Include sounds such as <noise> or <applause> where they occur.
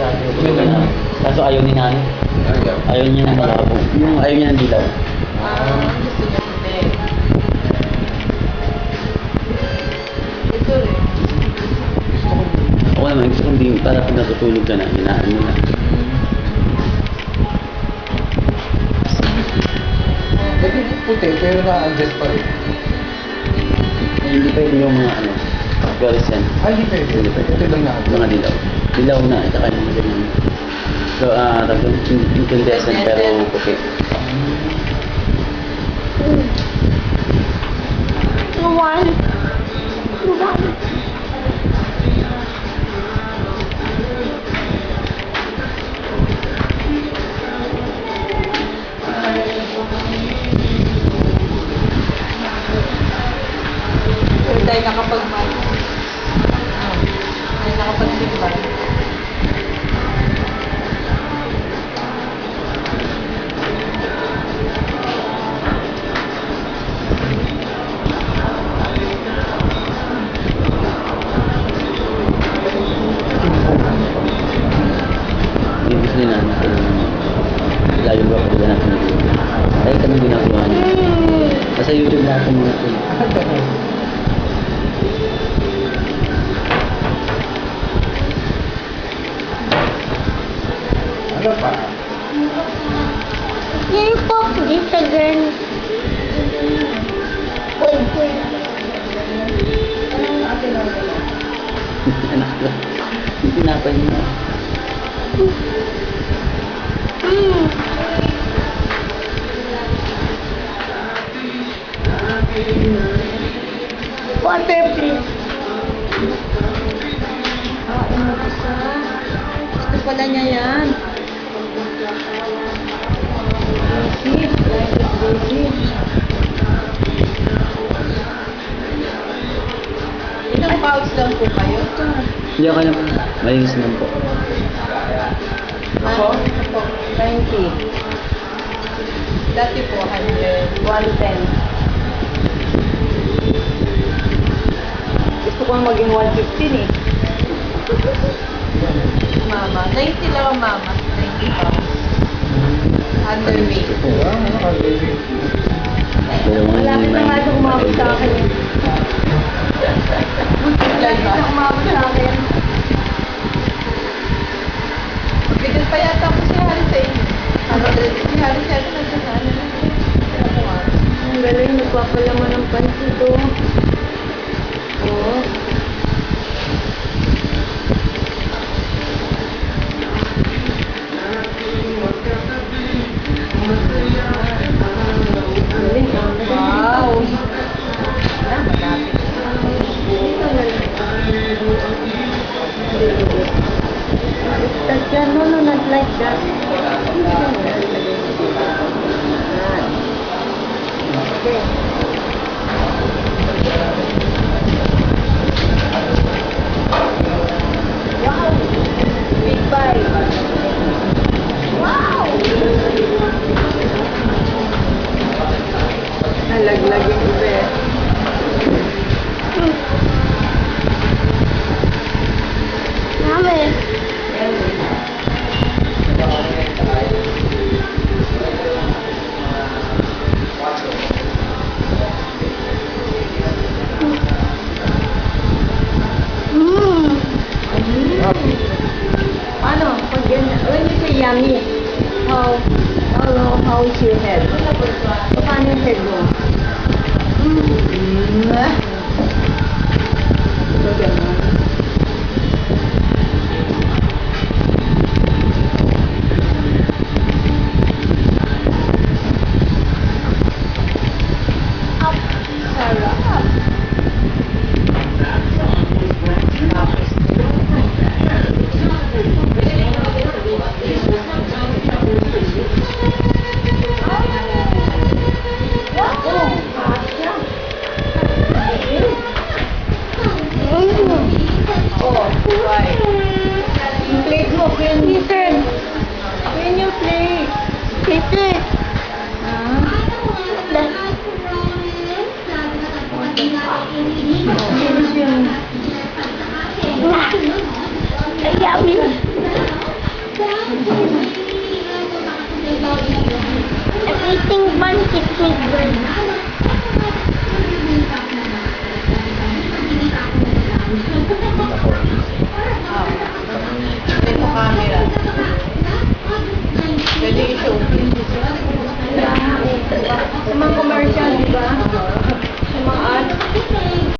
sabi ko. Kaso ayaw ni nanay. Ayaw. Niya ng malabo. Yung ayaw niya ng dilaw. Ah, gusto niya hindi. Ito rin. Ako naman, gusto kong di, para pag natutulog ka na, hinaan mo na. Pwede puti, pero na-adjust pa rin. Hindi yun yung mga ano, fluorescent. Ah, hindi pwede. Hindi pa Ito lang na. Mga dilaw. Dilaw na, at saka yung mga ganyan. So, ah, uh, incandescent pero puti. One. One. Pero tayo nakapag-mat. Kasi YouTube mga ito. Ano pa? Yung pop this again. Wait, wait. Anak ko. Yung tinapay niya. Mm. Pala niya yan. Is busy. Ilang pouch lang po kayo? Hindi ako lang. Malinis naman po. Ako? Ako. 90. Dati po, 100. 110. Gusto kong maging 115 eh. <laughs> Mama. 90 lang ang mama. 90 pounds. Underweight. Malapit na nga ito umabot sa akin. Malapit na umabot sa akin. Bigyan pa yata ako si Harry sa inyo. Si Harry sa inyo nandun na. Ano na? Ako nga. Ang galing, nagpapalaman ng pansit oh. Oo. Like that. Okay. Wow! Big bite. Wow! Nalaglag yung iba eh. Mami. 下面，然后然后然后抛一些黑，我发现黑了，嗯。Oo, buhay. Yung plate mo, kuya Ethan. Kuya yung plate. Ethan. Yummy. Everything bunch is with bunch.